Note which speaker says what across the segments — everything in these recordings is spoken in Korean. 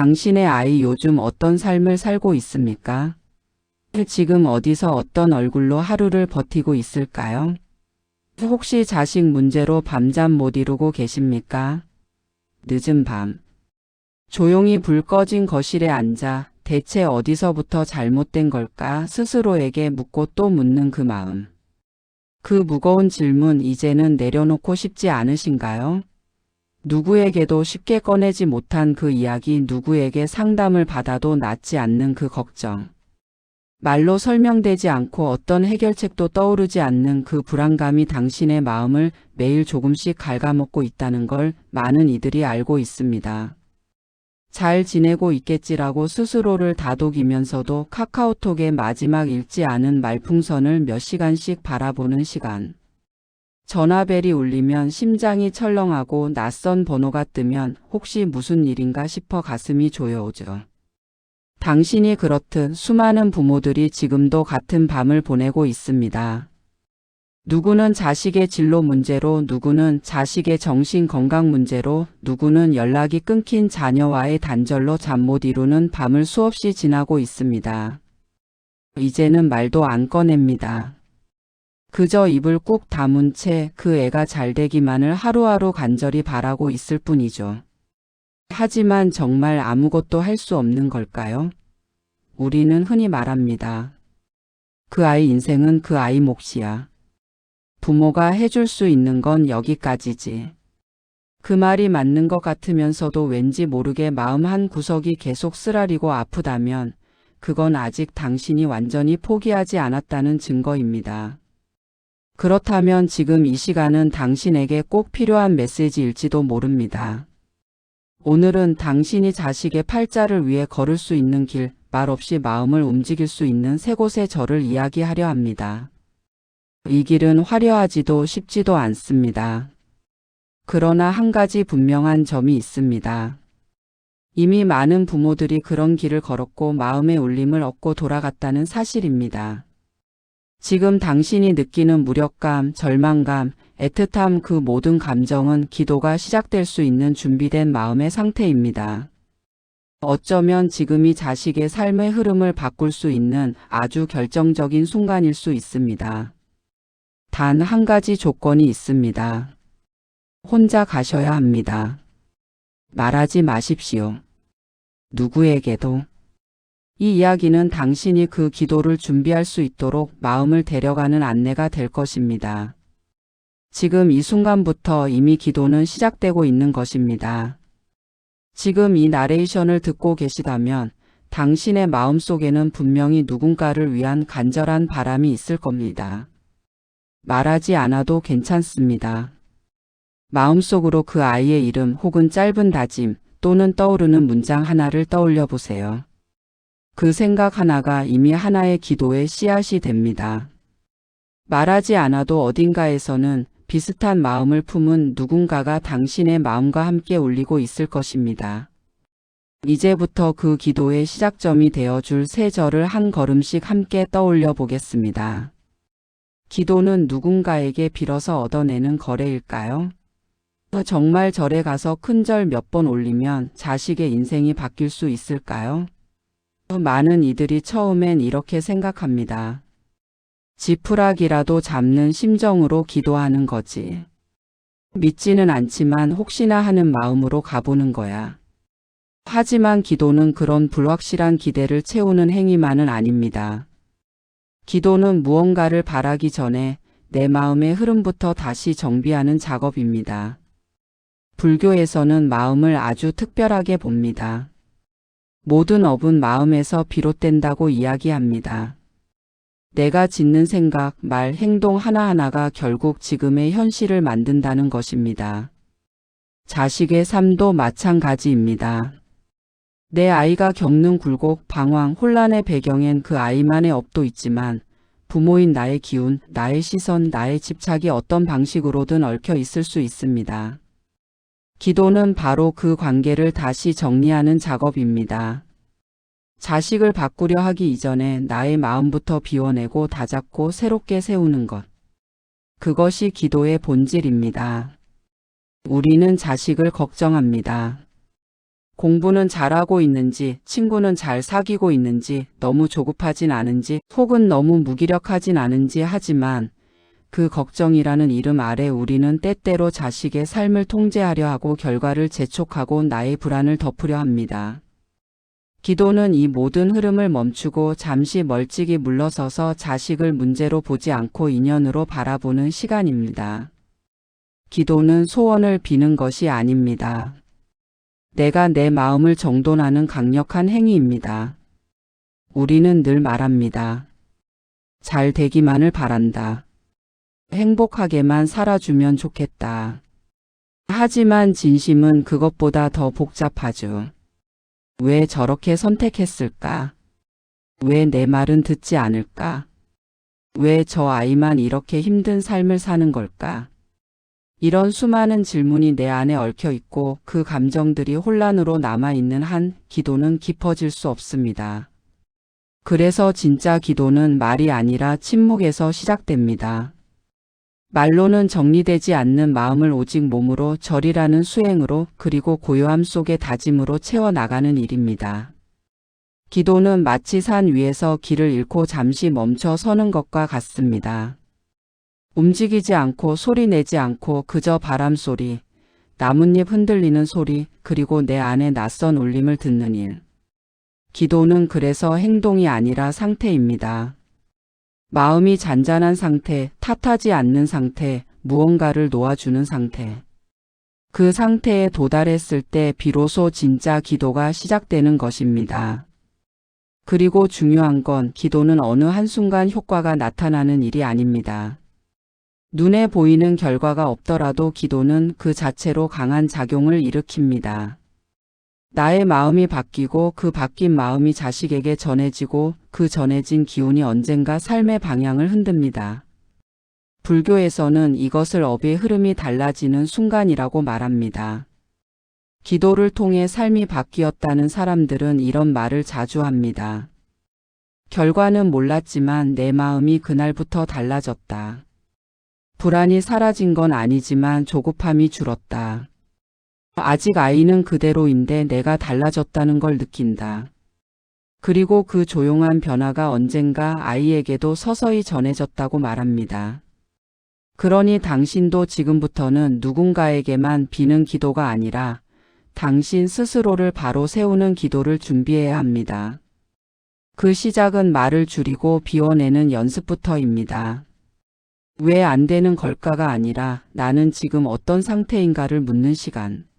Speaker 1: 당신의 아이 요즘 어떤 삶을 살고 있습니까? 지금 어디서 어떤 얼굴로 하루를 버티고 있을까요? 혹시 자식 문제로 밤잠 못 이루고 계십니까? 늦은 밤. 조용히 불 꺼진 거실에 앉아 대체 어디서부터 잘못된 걸까 스스로에게 묻고 또 묻는 그 마음. 그 무거운 질문 이제는 내려놓고 싶지 않으신가요? 누구에게도 쉽게 꺼내지 못한 그 이야기 누구에게 상담을 받아도 낫지 않는 그 걱정. 말로 설명되지 않고 어떤 해결책도 떠오르지 않는 그 불안감이 당신의 마음을 매일 조금씩 갉아먹고 있다는 걸 많은 이들이 알고 있습니다. 잘 지내고 있겠지라고 스스로를 다독이면서도 카카오톡의 마지막 읽지 않은 말풍선을 몇 시간씩 바라보는 시간. 전화벨이 울리면 심장이 철렁하고 낯선 번호가 뜨면 혹시 무슨 일인가 싶어 가슴이 조여오죠. 당신이 그렇듯 수많은 부모들이 지금도 같은 밤을 보내고 있습니다. 누구는 자식의 진로 문제로, 누구는 자식의 정신 건강 문제로, 누구는 연락이 끊긴 자녀와의 단절로 잠 못 이루는 밤을 수없이 지나고 있습니다. 이제는 말도 안 꺼냅니다. 그저 입을 꾹 다문 채 그 애가 잘 되기만을 하루하루 간절히 바라고 있을 뿐이죠. 하지만 정말 아무것도 할 수 없는 걸까요? 우리는 흔히 말합니다. 그 아이 인생은 그 아이 몫이야. 부모가 해줄 수 있는 건 여기까지지. 그 말이 맞는 것 같으면서도 왠지 모르게 마음 한 구석이 계속 쓰라리고 아프다면 그건 아직 당신이 완전히 포기하지 않았다는 증거입니다. 그렇다면 지금 이 시간은 당신에게 꼭 필요한 메시지일지도 모릅니다. 오늘은 당신이 자식의 팔자를 위해 걸을 수 있는 길, 말없이 마음을 움직일 수 있는 세 곳의 절을 이야기하려 합니다. 이 길은 화려하지도 쉽지도 않습니다. 그러나 한 가지 분명한 점이 있습니다. 이미 많은 부모들이 그런 길을 걸었고 마음의 울림을 얻고 돌아갔다는 사실입니다. 지금 당신이 느끼는 무력감, 절망감, 애틋함 그 모든 감정은 기도가 시작될 수 있는 준비된 마음의 상태입니다. 어쩌면 지금이 자식의 삶의 흐름을 바꿀 수 있는 아주 결정적인 순간일 수 있습니다. 단 한 가지 조건이 있습니다. 혼자 가셔야 합니다. 말하지 마십시오. 누구에게도. 이 이야기는 당신이 그 기도를 준비할 수 있도록 마음을 데려가는 안내가 될 것입니다. 지금 이 순간부터 이미 기도는 시작되고 있는 것입니다. 지금 이 나레이션을 듣고 계시다면 당신의 마음 속에는 분명히 누군가를 위한 간절한 바람이 있을 겁니다. 말하지 않아도 괜찮습니다. 마음속으로 그 아이의 이름 혹은 짧은 다짐 또는 떠오르는 문장 하나를 떠올려 보세요. 그 생각 하나가 이미 하나의 기도의 씨앗이 됩니다. 말하지 않아도 어딘가에서는 비슷한 마음을 품은 누군가가 당신의 마음과 함께 울리고 있을 것입니다. 이제부터 그 기도의 시작점이 되어줄 세 절을 한 걸음씩 함께 떠올려 보겠습니다. 기도는 누군가에게 빌어서 얻어내는 거래일까요? 정말 절에 가서 큰 절 몇 번 올리면 자식의 인생이 바뀔 수 있을까요? 많은 이들이 처음엔 이렇게 생각합니다. 지푸라기라도 잡는 심정으로 기도하는 거지. 믿지는 않지만 혹시나 하는 마음으로 가보는 거야. 하지만 기도는 그런 불확실한 기대를 채우는 행위만은 아닙니다. 기도는 무언가를 바라기 전에 내 마음의 흐름부터 다시 정비하는 작업입니다. 불교에서는 마음을 아주 특별하게 봅니다. 모든 업은 마음에서 비롯된다고 이야기합니다. 내가 짓는 생각, 말, 행동 하나하나가 결국 지금의 현실을 만든다는 것입니다. 자식의 삶도 마찬가지입니다. 내 아이가 겪는 굴곡, 방황, 혼란의 배경엔 그 아이만의 업도 있지만 부모인 나의 기운, 나의 시선, 나의 집착이 어떤 방식으로든 얽혀 있을 수 있습니다. 기도는 바로 그 관계를 다시 정리하는 작업입니다. 자식을 바꾸려 하기 이전에 나의 마음부터 비워내고 다잡고 새롭게 세우는 것. 그것이 기도의 본질입니다. 우리는 자식을 걱정합니다. 공부는 잘하고 있는지, 친구는 잘 사귀고 있는지, 너무 조급하진 않은지, 혹은 너무 무기력하진 않은지 하지만 그 걱정이라는 이름 아래 우리는 때때로 자식의 삶을 통제하려 하고 결과를 재촉하고 나의 불안을 덮으려 합니다. 기도는 이 모든 흐름을 멈추고 잠시 멀찍이 물러서서 자식을 문제로 보지 않고 인연으로 바라보는 시간입니다. 기도는 소원을 비는 것이 아닙니다. 내가 내 마음을 정돈하는 강력한 행위입니다. 우리는 늘 말합니다. 잘 되기만을 바란다. 행복하게만 살아주면 좋겠다. 하지만 진심은 그것보다 더 복잡하죠. 왜 저렇게 선택했을까? 왜 내 말은 듣지 않을까? 왜 저 아이만 이렇게 힘든 삶을 사는 걸까? 이런 수많은 질문이 내 안에 얽혀 있고 그 감정들이 혼란으로 남아있는 한 기도는 깊어질 수 없습니다. 그래서 진짜 기도는 말이 아니라 침묵에서 시작됩니다. 말로는 정리되지 않는 마음을 오직 몸으로 절이라는 수행으로 그리고 고요함 속의 다짐으로 채워나가는 일입니다. 기도는 마치 산 위에서 길을 잃고 잠시 멈춰 서는 것과 같습니다. 움직이지 않고 소리 내지 않고 그저 바람 소리, 나뭇잎 흔들리는 소리, 그리고 내 안의 낯선 울림을 듣는 일. 기도는 그래서 행동이 아니라 상태입니다. 마음이 잔잔한 상태, 탓하지 않는 상태, 무언가를 놓아주는 상태. 그 상태에 도달했을 때 비로소 진짜 기도가 시작되는 것입니다. 그리고 중요한 건 기도는 어느 한순간 효과가 나타나는 일이 아닙니다. 눈에 보이는 결과가 없더라도 기도는 그 자체로 강한 작용을 일으킵니다. 나의 마음이 바뀌고 그 바뀐 마음이 자식에게 전해지고 그 전해진 기운이 언젠가 삶의 방향을 흔듭니다. 불교에서는 이것을 업의 흐름이 달라지는 순간이라고 말합니다. 기도를 통해 삶이 바뀌었다는 사람들은 이런 말을 자주 합니다. 결과는 몰랐지만 내 마음이 그날부터 달라졌다. 불안이 사라진 건 아니지만 조급함이 줄었다. 아직 아이는 그대로인데 내가 달라졌다는 걸 느낀다. 그리고 그 조용한 변화가 언젠가 아이에게도 서서히 전해졌다고 말합니다. 그러니 당신도 지금부터는 누군가에게만 비는 기도가 아니라 당신 스스로를 바로 세우는 기도를 준비해야 합니다. 그 시작은 말을 줄이고 비워내는 연습부터입니다. 왜 안 되는 걸까가 아니라 나는 지금 어떤 상태인가를 묻는 시간.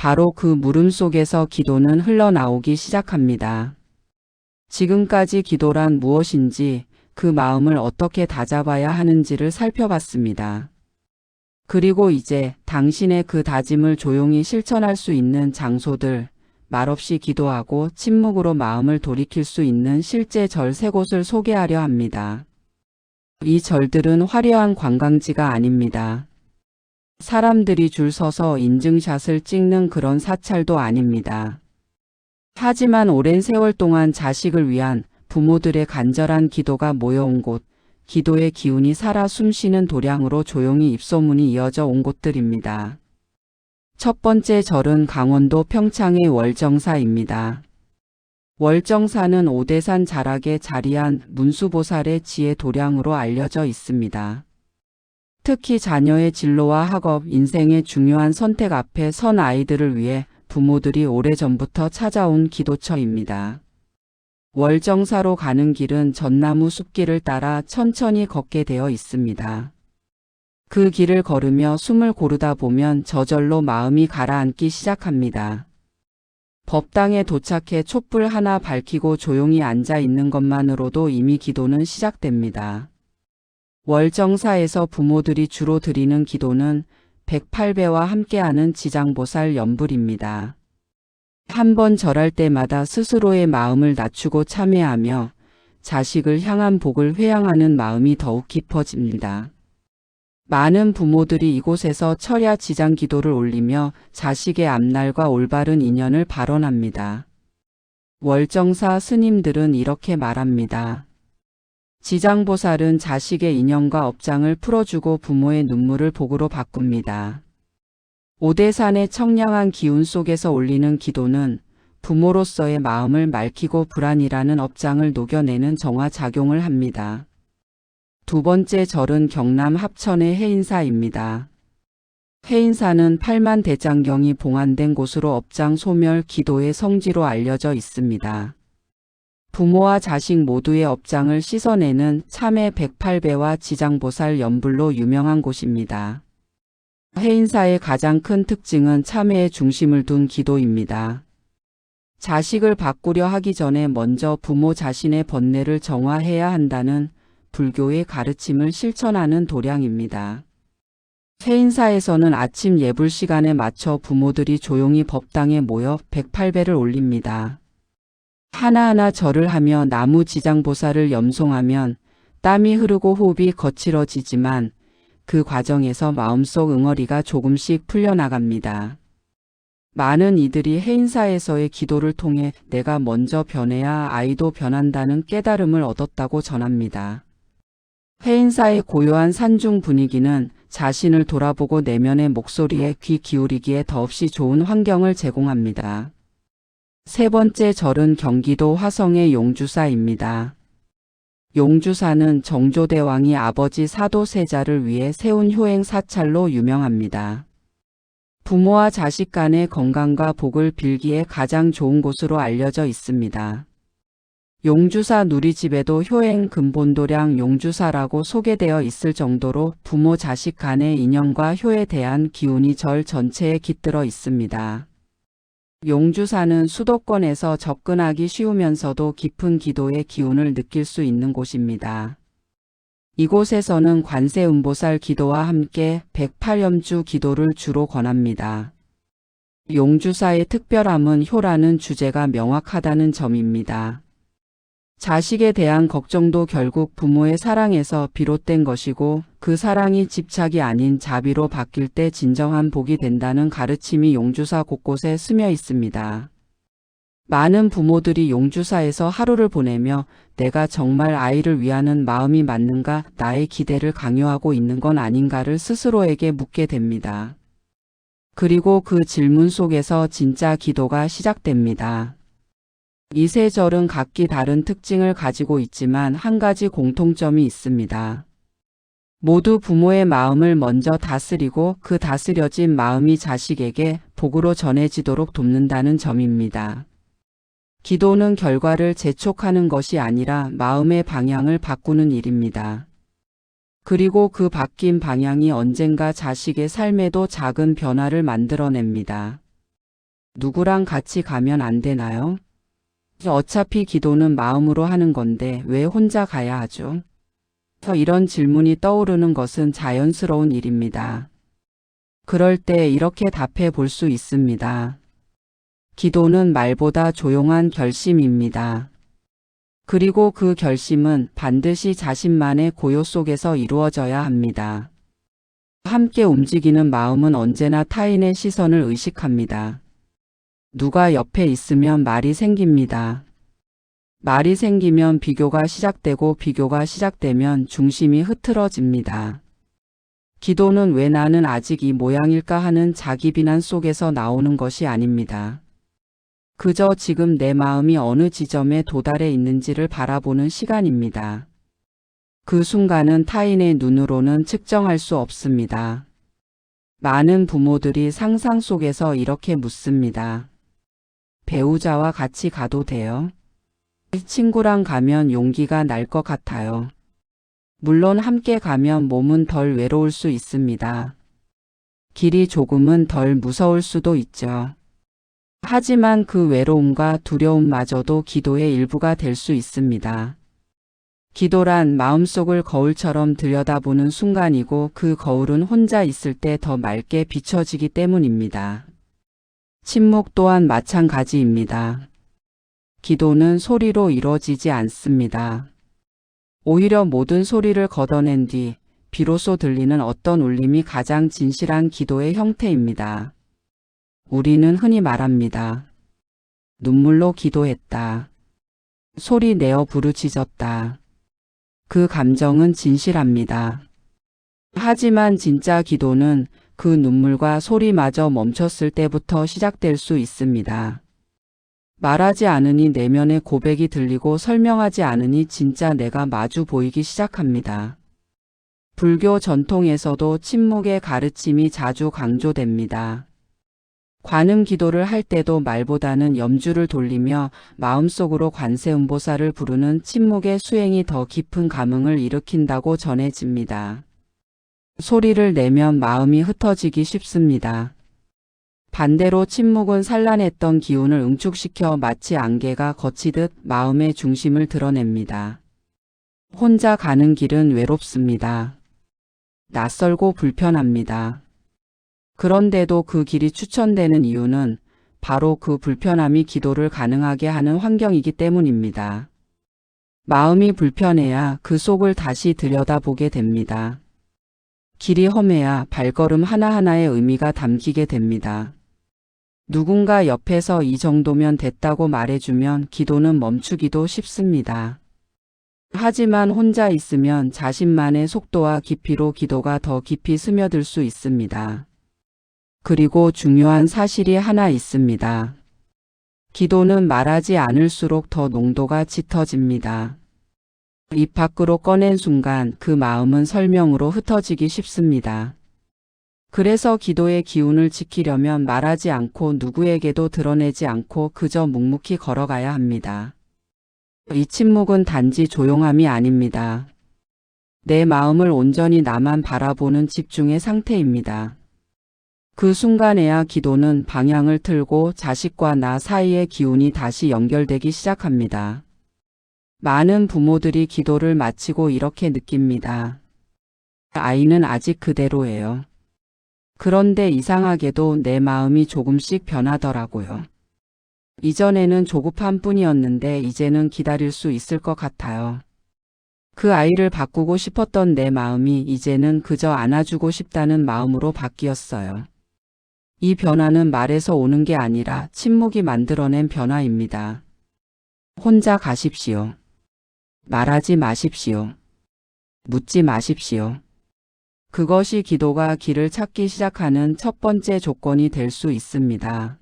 Speaker 1: 바로 그 물음 속에서 기도는 흘러나오기 시작합니다. 지금까지 기도란 무엇인지 그 마음을 어떻게 다잡아야 하는지를 살펴봤습니다. 그리고 이제 당신의 그 다짐을 조용히 실천할 수 있는 장소들, 말없이 기도하고 침묵으로 마음을 돌이킬 수 있는 실제 절 세 곳을 소개하려 합니다. 이 절들은 화려한 관광지가 아닙니다. 사람들이 줄 서서 인증샷을 찍는 그런 사찰도 아닙니다. 하지만 오랜 세월 동안 자식을 위한 부모들의 간절한 기도가 모여온 곳, 기도의 기운이 살아 숨쉬는 도량으로 조용히 입소문이 이어져 온 곳들입니다. 첫 번째 절은 강원도 평창의 월정사입니다. 월정사는 오대산 자락에 자리한 문수보살의 지혜 도량으로 알려져 있습니다. 특히 자녀의 진로와 학업, 인생의 중요한 선택 앞에 선 아이들을 위해 부모들이 오래전부터 찾아온 기도처입니다. 월정사로 가는 길은 전나무 숲길을 따라 천천히 걷게 되어 있습니다. 그 길을 걸으며 숨을 고르다 보면 저절로 마음이 가라앉기 시작합니다. 법당에 도착해 촛불 하나 밝히고 조용히 앉아 있는 것만으로도 이미 기도는 시작됩니다. 월정사에서 부모들이 주로 드리는 기도는 108배와 함께하는 지장보살 연불입니다. 한 번 절할 때마다 스스로의 마음을 낮추고 참회하며 자식을 향한 복을 회양하는 마음이 더욱 깊어집니다. 많은 부모들이 이곳에서 철야 지장 기도를 올리며 자식의 앞날과 올바른 인연을 발언합니다. 월정사 스님들은 이렇게 말합니다. 지장보살은 자식의 인연과 업장을 풀어주고 부모의 눈물을 복으로 바꿉니다. 오대산의 청량한 기운 속에서 올리는 기도는 부모로서의 마음을 맑히고 불안이라는 업장을 녹여내는 정화작용을 합니다. 두 번째 절은 경남 합천의 해인사입니다. 해인사는 8만 대장경이 봉안된 곳으로 업장 소멸 기도의 성지로 알려져 있습니다. 부모와 자식 모두의 업장을 씻어내는 참회 108배와 지장보살 연불로 유명한 곳입니다. 해인사의 가장 큰 특징은 참회에 중심을 둔 기도입니다. 자식을 바꾸려 하기 전에 먼저 부모 자신의 번뇌를 정화해야 한다는 불교의 가르침을 실천하는 도량입니다. 해인사에서는 아침 예불 시간에 맞춰 부모들이 조용히 법당에 모여 108배를 올립니다. 하나하나 절을 하며 나무 지장보살을 염송하면 땀이 흐르고 호흡이 거칠어지지만 그 과정에서 마음속 응어리가 조금씩 풀려나갑니다. 많은 이들이 해인사에서의 기도를 통해 내가 먼저 변해야 아이도 변한다는 깨달음을 얻었다고 전합니다. 해인사의 고요한 산중 분위기는 자신을 돌아보고 내면의 목소리에 귀 기울이기에 더없이 좋은 환경을 제공합니다. 세 번째 절은 경기도 화성의 용주사입니다. 용주사는 정조대왕이 아버지 사도세자를 위해 세운 효행 사찰로 유명합니다. 부모와 자식 간의 건강과 복을 빌기에 가장 좋은 곳으로 알려져 있습니다. 용주사 누리집에도 효행 근본도량 용주사라고 소개되어 있을 정도로 부모 자식 간의 인연과 효에 대한 기운이 절 전체에 깃들어 있습니다. 용주사는 수도권에서 접근하기 쉬우면서도 깊은 기도의 기운을 느낄 수 있는 곳입니다. 이곳에서는 관세음보살 기도와 함께 108염주 기도를 주로 권합니다. 용주사의 특별함은 효라는 주제가 명확하다는 점입니다. 자식에 대한 걱정도 결국 부모의 사랑에서 비롯된 것이고 그 사랑이 집착이 아닌 자비로 바뀔 때 진정한 복이 된다는 가르침이 용주사 곳곳에 스며 있습니다. 많은 부모들이 용주사에서 하루를 보내며 내가 정말 아이를 위하는 마음이 맞는가 나의 기대를 강요하고 있는 건 아닌가를 스스로에게 묻게 됩니다. 그리고 그 질문 속에서 진짜 기도가 시작됩니다. 이 세 절은 각기 다른 특징을 가지고 있지만 한 가지 공통점이 있습니다. 모두 부모의 마음을 먼저 다스리고 그 다스려진 마음이 자식에게 복으로 전해지도록 돕는다는 점입니다. 기도는 결과를 재촉하는 것이 아니라 마음의 방향을 바꾸는 일입니다. 그리고 그 바뀐 방향이 언젠가 자식의 삶에도 작은 변화를 만들어냅니다. 누구랑 같이 가면 안 되나요? 어차피 기도는 마음으로 하는 건데 왜 혼자 가야 하죠? 이런 질문이 떠오르는 것은 자연스러운 일입니다. 그럴 때 이렇게 답해 볼 수 있습니다. 기도는 말보다 조용한 결심입니다. 그리고 그 결심은 반드시 자신만의 고요 속에서 이루어져야 합니다. 함께 움직이는 마음은 언제나 타인의 시선을 의식합니다. 누가 옆에 있으면 말이 생깁니다. 말이 생기면 비교가 시작되고 비교가 시작되면 중심이 흐트러집니다. 기도는 왜 나는 아직 이 모양일까 하는 자기 비난 속에서 나오는 것이 아닙니다. 그저 지금 내 마음이 어느 지점에 도달해 있는지를 바라보는 시간입니다. 그 순간은 타인의 눈으로는 측정할 수 없습니다. 많은 부모들이 상상 속에서 이렇게 묻습니다. 배우자와 같이 가도 돼요? 친구랑 가면 용기가 날 것 같아요. 물론 함께 가면 몸은 덜 외로울 수 있습니다. 길이 조금은 덜 무서울 수도 있죠. 하지만 그 외로움과 두려움마저도 기도의 일부가 될 수 있습니다. 기도란 마음속을 거울처럼 들여다보는 순간이고 그 거울은 혼자 있을 때 더 맑게 비춰지기 때문입니다. 침묵 또한 마찬가지입니다. 기도는 소리로 이루어지지 않습니다. 오히려 모든 소리를 걷어낸 뒤 비로소 들리는 어떤 울림이 가장 진실한 기도의 형태입니다. 우리는 흔히 말합니다. 눈물로 기도했다. 소리 내어 부르짖었다. 그 감정은 진실합니다. 하지만 진짜 기도는 그 눈물과 소리마저 멈췄을 때부터 시작될 수 있습니다. 말하지 않으니 내면의 고백이 들리고 설명하지 않으니 진짜 내가 마주 보이기 시작합니다. 불교 전통에서도 침묵의 가르침이 자주 강조됩니다. 관음 기도를 할 때도 말보다는 염주를 돌리며 마음속으로 관세음보살을 부르는 침묵의 수행이 더 깊은 감흥을 일으킨다고 전해집니다. 소리를 내면 마음이 흩어지기 쉽습니다. 반대로 침묵은 산란했던 기운을 응축시켜 마치 안개가 거치듯 마음의 중심을 드러냅니다. 혼자 가는 길은 외롭습니다. 낯설고 불편합니다. 그런데도 그 길이 추천되는 이유는 바로 그 불편함이 기도를 가능하게 하는 환경이기 때문입니다. 마음이 불편해야 그 속을 다시 들여다보게 됩니다. 길이 험해야 발걸음 하나하나의 의미가 담기게 됩니다. 누군가 옆에서 이 정도면 됐다고 말해주면 기도는 멈추기도 쉽습니다. 하지만 혼자 있으면 자신만의 속도와 깊이로 기도가 더 깊이 스며들 수 있습니다. 그리고 중요한 사실이 하나 있습니다. 기도는 말하지 않을수록 더 농도가 짙어집니다. 입 밖으로 꺼낸 순간 그 마음은 설명으로 흩어지기 쉽습니다. 그래서 기도의 기운을 지키려면 말하지 않고 누구에게도 드러내지 않고 그저 묵묵히 걸어가야 합니다. 이 침묵은 단지 조용함이 아닙니다. 내 마음을 온전히 나만 바라보는 집중의 상태입니다. 그 순간에야 기도는 방향을 틀고 자식과 나 사이의 기운이 다시 연결되기 시작합니다. 많은 부모들이 기도를 마치고 이렇게 느낍니다. 아이는 아직 그대로예요. 그런데 이상하게도 내 마음이 조금씩 변하더라고요. 이전에는 조급한 뿐이었는데 이제는 기다릴 수 있을 것 같아요. 그 아이를 바꾸고 싶었던 내 마음이 이제는 그저 안아주고 싶다는 마음으로 바뀌었어요. 이 변화는 말에서 오는 게 아니라 침묵이 만들어낸 변화입니다. 혼자 가십시오. 말하지 마십시오. 묻지 마십시오. 그것이 기도가 길을 찾기 시작하는 첫 번째 조건이 될 수 있습니다.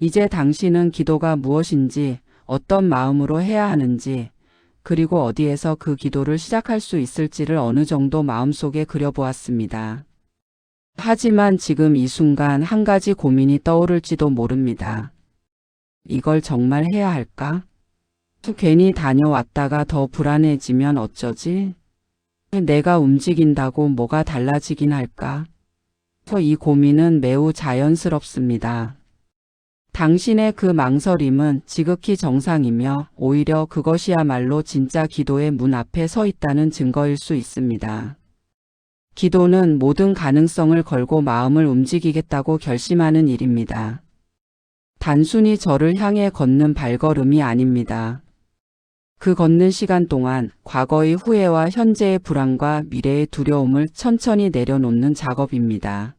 Speaker 1: 이제 당신은 기도가 무엇인지, 어떤 마음으로 해야 하는지, 그리고 어디에서 그 기도를 시작할 수 있을지를 어느 정도 마음속에 그려보았습니다. 하지만 지금 이 순간 한 가지 고민이 떠오를지도 모릅니다. 이걸 정말 해야 할까? 괜히 다녀왔다가 더 불안해지면 어쩌지? 내가 움직인다고 뭐가 달라지긴 할까? 이 고민은 매우 자연스럽습니다. 당신의 그 망설임은 지극히 정상이며 오히려 그것이야말로 진짜 기도의 문 앞에 서 있다는 증거일 수 있습니다. 기도는 모든 가능성을 걸고 마음을 움직이겠다고 결심하는 일입니다. 단순히 저를 향해 걷는 발걸음이 아닙니다. 그 걷는 시간 동안 과거의 후회와 현재의 불안과 미래의 두려움을 천천히 내려놓는 작업입니다.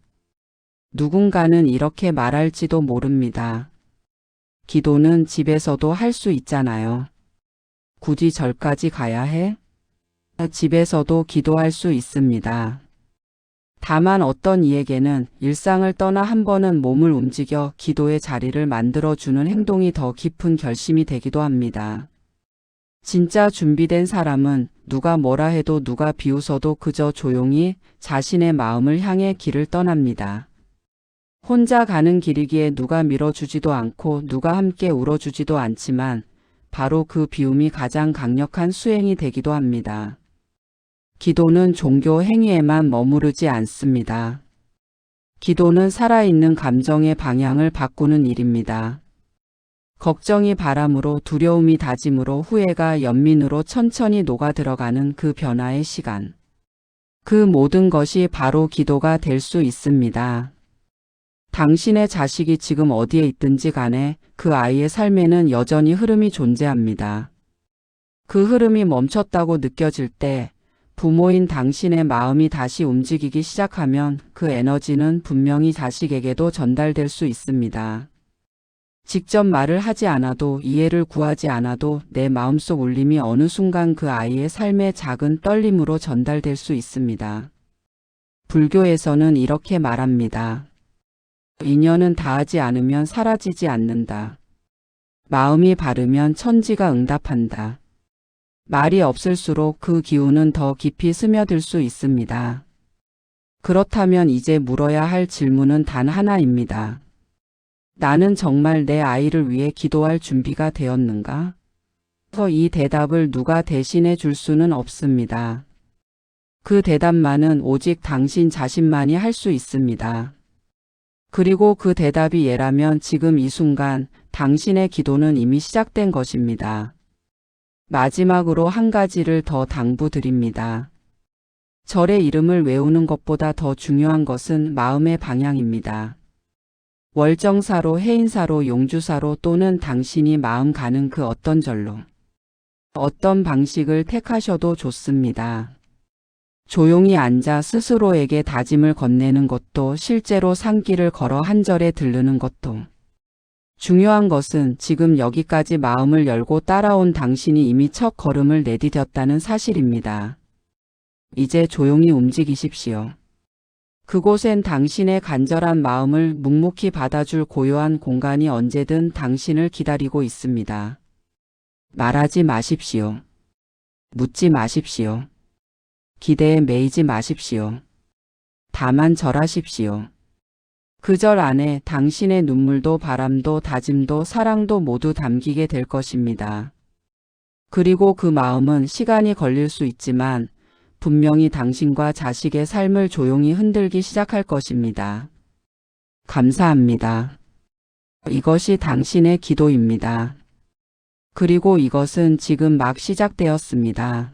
Speaker 1: 누군가는 이렇게 말할지도 모릅니다. 기도는 집에서도 할 수 있잖아요. 굳이 절까지 가야 해? 집에서도 기도할 수 있습니다. 다만 어떤 이에게는 일상을 떠나 한 번은 몸을 움직여 기도의 자리를 만들어주는 행동이 더 깊은 결심이 되기도 합니다. 진짜 준비된 사람은 누가 뭐라 해도 누가 비웃어도 그저 조용히 자신의 마음을 향해 길을 떠납니다. 혼자 가는 길이기에 누가 밀어주지도 않고 누가 함께 울어주지도 않지만 바로 그 비움이 가장 강력한 수행이 되기도 합니다. 기도는 종교 행위에만 머무르지 않습니다. 기도는 살아있는 감정의 방향을 바꾸는 일입니다. 걱정이 바람으로 두려움이 다짐으로 후회가 연민으로 천천히 녹아 들어가는 그 변화의 시간. 그 모든 것이 바로 기도가 될 수 있습니다. 당신의 자식이 지금 어디에 있든지 간에 그 아이의 삶에는 여전히 흐름이 존재합니다. 그 흐름이 멈췄다고 느껴질 때 부모인 당신의 마음이 다시 움직이기 시작하면 그 에너지는 분명히 자식에게도 전달될 수 있습니다. 직접 말을 하지 않아도 이해를 구하지 않아도 내 마음속 울림이 어느 순간 그 아이의 삶의 작은 떨림으로 전달될 수 있습니다. 불교에서는 이렇게 말합니다. 인연은 다하지 않으면 사라지지 않는다. 마음이 바르면 천지가 응답한다. 말이 없을수록 그 기운은 더 깊이 스며들 수 있습니다. 그렇다면 이제 물어야 할 질문은 단 하나입니다. 나는 정말 내 아이를 위해 기도할 준비가 되었는가? 이 대답을 누가 대신해 줄 수는 없습니다. 그 대답만은 오직 당신 자신만이 할 수 있습니다. 그리고 그 대답이 예라면 지금 이 순간 당신의 기도는 이미 시작된 것입니다. 마지막으로 한 가지를 더 당부드립니다. 절의 이름을 외우는 것보다 더 중요한 것은 마음의 방향입니다. 월정사로, 해인사로, 용주사로 또는 당신이 마음 가는 그 어떤 절로 어떤 방식을 택하셔도 좋습니다. 조용히 앉아 스스로에게 다짐을 건네는 것도 실제로 산길을 걸어 한 절에 들르는 것도 중요한 것은 지금 여기까지 마음을 열고 따라온 당신이 이미 첫 걸음을 내디뎠다는 사실입니다. 이제 조용히 움직이십시오. 그곳엔 당신의 간절한 마음을 묵묵히 받아줄 고요한 공간이 언제든 당신을 기다리고 있습니다. 말하지 마십시오. 묻지 마십시오. 기대에 매이지 마십시오. 다만 절하십시오. 그 절 안에 당신의 눈물도 바람도 다짐도 사랑도 모두 담기게 될 것입니다. 그리고 그 마음은 시간이 걸릴 수 있지만 분명히 당신과 자식의 삶을 조용히 흔들기 시작할 것입니다. 감사합니다. 이것이 당신의 기도입니다. 그리고 이것은 지금 막 시작되었습니다.